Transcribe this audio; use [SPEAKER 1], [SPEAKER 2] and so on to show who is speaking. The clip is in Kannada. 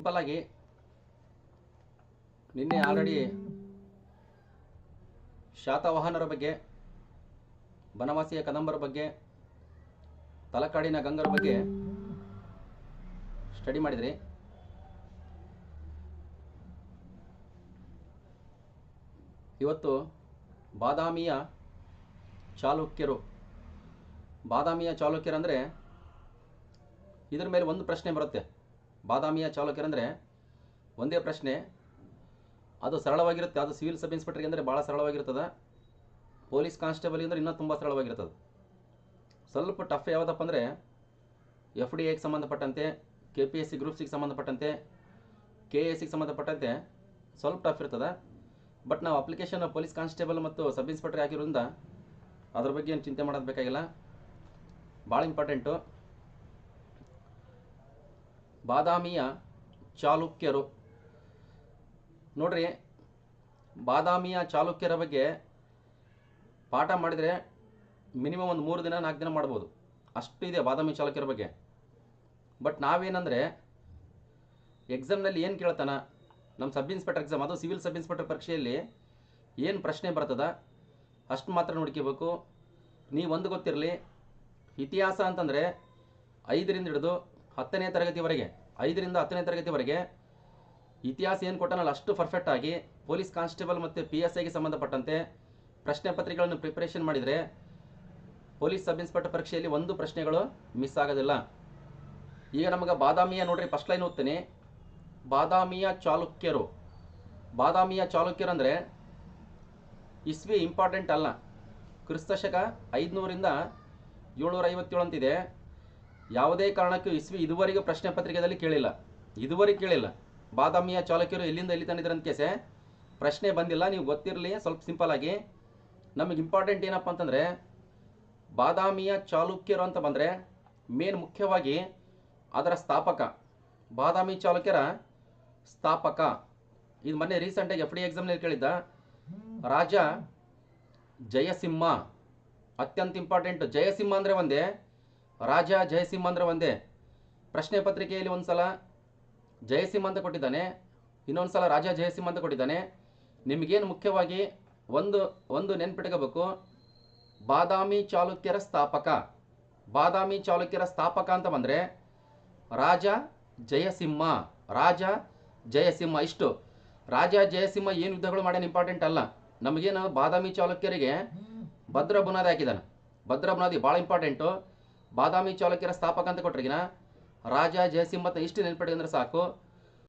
[SPEAKER 1] ಸಿಂಪಲ್ ನಿನ್ನೆ ಆಲ್ರೆಡಿ ಶಾತವಾಹನರ ಬಗ್ಗೆ, ಬನವಾಸಿಯ ಕದಂಬರ ಬಗ್ಗೆ, ತಲಕಾಡಿನ ಗಂಗರ ಬಗ್ಗೆ ಸ್ಟಡಿ ಮಾಡಿದ್ರಿ. ಇವತ್ತು ಬಾದಾಮಿಯ ಚಾಲುಕ್ಯರು, ಬಾದಾಮಿಯ ಚಾಲುಕ್ಯರಂದರೆ ಇದ್ರ ಮೇಲೆ ಒಂದು ಪ್ರಶ್ನೆ ಬರುತ್ತೆ. ಬಾದಾಮಿಯ ಚಾಲುಕ್ಯರಂದರೆ ಒಂದೇ ಪ್ರಶ್ನೆ. ಅದು ಸರಳವಾಗಿರುತ್ತೆ. ಅದು ಸಿವಿಲ್ ಸಬ್ ಇನ್ಸ್ಪೆಕ್ಟರ್ಗೆ ಅಂದರೆ ಭಾಳ ಸರಳವಾಗಿರ್ತದೆ. ಪೊಲೀಸ್ ಕಾನ್ಸ್ಟೇಬಲ್ ಅಂದರೆ ಇನ್ನೂ ತುಂಬ ಸರಳವಾಗಿರ್ತದೆ. ಸ್ವಲ್ಪ ಟಫ್ ಯಾವುದಪ್ಪ ಅಂದರೆ ಎಫ್ ಡಿ ಎಗೆ ಸಂಬಂಧಪಟ್ಟಂತೆ, K P S C group ಸಿಗೆ ಸಂಬಂಧಪಟ್ಟಂತೆ, ಕೆ ಎ ಸಿಗೆ ಸಂಬಂಧಪಟ್ಟಂತೆ ಸ್ವಲ್ಪ ಟಫ್ ಇರ್ತದೆ. ಬಟ್ ನಾವು ಅಪ್ಲಿಕೇಶನ್ ಪೊಲೀಸ್ ಕಾನ್ಸ್ಟೇಬಲ್ ಮತ್ತು ಸಬ್ ಇನ್ಸ್ಪೆಕ್ಟರ್ ಆಗಿರೋದ್ರಿಂದ ಅದ್ರ ಬಗ್ಗೆ ಏನು ಚಿಂತೆ ಮಾಡೋದು ಬೇಕಾಗಿಲ್ಲ. ಭಾಳ ಇಂಪಾರ್ಟೆಂಟು. ಬಾದಾಮಿಯ ಚಾಲುಕ್ಯರು. ನೋಡ್ರಿ, ಬಾದಾಮಿಯ ಚಾಲುಕ್ಯರ ಬಗ್ಗೆ ಪಾಠ ಮಾಡಿದರೆ ಮಿನಿಮಮ್ ಒಂದು ಮೂರು ದಿನ, ನಾಲ್ಕು ದಿನ ಮಾಡ್ಬೋದು. ಅಷ್ಟು ಇದೆ ಬಾದಾಮಿ ಚಾಲುಕ್ಯರ ಬಗ್ಗೆ. ಬಟ್ ನಾವೇನಂದರೆ ಎಕ್ಸಾಮ್ನಲ್ಲಿ ಏನು ಕೇಳ್ತಾನೆ, ನಮ್ಮ ಸಬ್ ಇನ್ಸ್ಪೆಕ್ಟರ್ ಎಕ್ಸಾಮ್ ಅದು ಸಿವಿಲ್ ಸಬ್ ಇನ್ಸ್ಪೆಕ್ಟರ್ ಪರೀಕ್ಷೆಯಲ್ಲಿ ಏನು ಪ್ರಶ್ನೆ ಬರ್ತದ, ಅಷ್ಟು ಮಾತ್ರ ನೋಡ್ಕೋಬೇಕು. ಒಂದು ಗೊತ್ತಿರಲಿ, ಇತಿಹಾಸ ಅಂತಂದರೆ ಐದರಿಂದ ಹಿಡಿದು ಹತ್ತನೇ ತರಗತಿವರೆಗೆ. ಐದರಿಂದ ಹತ್ತನೇ ತರಗತಿವರೆಗೆ ಇತಿಹಾಸ ಏನು ಕೊಟ್ಟನಲ್ಲ, ಅಷ್ಟು ಪರ್ಫೆಕ್ಟ್ ಆಗಿ ಪೊಲೀಸ್ ಕಾನ್ಸ್ಟೇಬಲ್ ಮತ್ತು ಪಿ ಎಸ್ ಐಗೆ ಸಂಬಂಧಪಟ್ಟಂತೆ ಪ್ರಶ್ನೆ ಪತ್ರಿಕೆಗಳನ್ನು ಪ್ರಿಪರೇಷನ್ ಮಾಡಿದರೆ ಪೊಲೀಸ್ ಸಬ್ ಇನ್ಸ್ಪೆಕ್ಟರ್ ಪರೀಕ್ಷೆಯಲ್ಲಿ ಒಂದು ಪ್ರಶ್ನೆಗಳು ಮಿಸ್ ಆಗೋದಿಲ್ಲ. ಈಗ ನಮಗೆ ಬಾದಾಮಿಯ ನೋಡ್ರಿ ಫಸ್ಟ್ ಲೈನ್ ಓದ್ತೀನಿ. ಬಾದಾಮಿಯ ಚಾಲುಕ್ಯರು. ಬಾದಾಮಿಯ ಚಾಲುಕ್ಯರು ಅಂದರೆ ಇಸ್ವಿ ಇಂಪಾರ್ಟೆಂಟ್ ಅಲ್ಲ. ಕ್ರಿಸ್ತಶಕ ಐದುನೂರಿಂದ ಏಳ್ನೂರ ಐವತ್ತೇಳು ಅಂತಿದೆ. ಯಾವುದೇ ಕಾರಣಕ್ಕೂ ಇಸ್ವಿ ಇದುವರೆಗೂ ಪ್ರಶ್ನೆ ಪತ್ರಿಕೆಯಲ್ಲಿ ಕೇಳಿಲ್ಲ. ಇದುವರೆಗೆ ಕೇಳಿಲ್ಲ. ಬಾದಾಮಿಯ ಚಾಲುಕ್ಯರು ಎಲ್ಲಿಂದ ಎಲ್ಲಿ ತಂದಿದ್ದಾರೆ ಅಂತ ಕೇಸೆ, ಪ್ರಶ್ನೆ ಬಂದಿಲ್ಲ, ನೀವು ಗೊತ್ತಿರಲಿ, ಸ್ವಲ್ಪ ಸಿಂಪಲ್ ಆಗಿ. ನಮಗೆ ಇಂಪಾರ್ಟೆಂಟ್ ಏನಪ್ಪ ಅಂತಂದರೆ, ಬಾದಾಮಿಯ ಚಾಲುಕ್ಯರು ಅಂತ ಬಂದರೆ, ಮೇನ್ ಮುಖ್ಯವಾಗಿ ಅದರ ಸ್ಥಾಪಕ, ಬಾದಾಮಿ ಚಾಲುಕ್ಯರ ಸ್ಥಾಪಕ. ಇದು ಮೊನ್ನೆ ರೀಸೆಂಟಾಗಿ ಎಫ್ ಡಿ ಎಕ್ಸಾಮ್ನಲ್ಲಿ ಕೇಳಿದ್ದ ರಾಜ ಜಯಸಿಂಹ. ಅತ್ಯಂತ ಇಂಪಾರ್ಟೆಂಟ್ ಜಯಸಿಂಹ ಅಂದರೆ ಒಂದೇ ರಾಜ ಜಯಸಿಂಹ ಅಂದರೆ ಒಂದೇ. ಪ್ರಶ್ನೆ ಪತ್ರಿಕೆಯಲ್ಲಿ ಒಂದು ಸಲ ಜಯಸಿಂಹ ಅಂತ ಕೊಟ್ಟಿದ್ದಾನೆ. ಇನ್ನೊಂದು ಸಲ ರಾಜ ಜಯಸಿಂಹ ಅಂತ ಕೊಟ್ಟಿದ್ದಾನೆ. ನಿಮಗೇನು ಮುಖ್ಯವಾಗಿ ಒಂದು ಒಂದು ನೆನ್ಪಿಟ್ಕೋಬೇಕು. ಬಾದಾಮಿ ಚಾಲುಕ್ಯರ ಸ್ಥಾಪಕ. ಬಾದಾಮಿ ಚಾಲುಕ್ಯರ ಸ್ಥಾಪಕ ಅಂತ ಬಂದರೆ ರಾಜ ಜಯಸಿಂಹ. ರಾಜ ಜಯಸಿಂಹ ಇಷ್ಟು. ರಾಜ ಜಯಸಿಂಹ ಏನು ಯುದ್ಧಗಳು ಮಾಡ್ಯಾನ ಇಂಪಾರ್ಟೆಂಟ್ ಅಲ್ಲ. ನಮಗೇನು ಬಾದಾಮಿ ಚಾಲುಕ್ಯರಿಗೆ ಭದ್ರ ಬುನಾದಿ ಹಾಕಿದಾನೆ ಭದ್ರ ಬುನಾದಿ ಭಾಳ ಇಂಪಾರ್ಟೆಂಟು. ಬಾದಾಮಿ ಚಾಲುಕ್ಯರ ಸ್ಥಾಪಕ ಅಂತ ಕೊಟ್ರಿಗಿನ ರಾಜ ಜಯಸಿಂಹ ಅಂತ ಇಷ್ಟು ಅಂದ್ರೆ ಸಾಕು.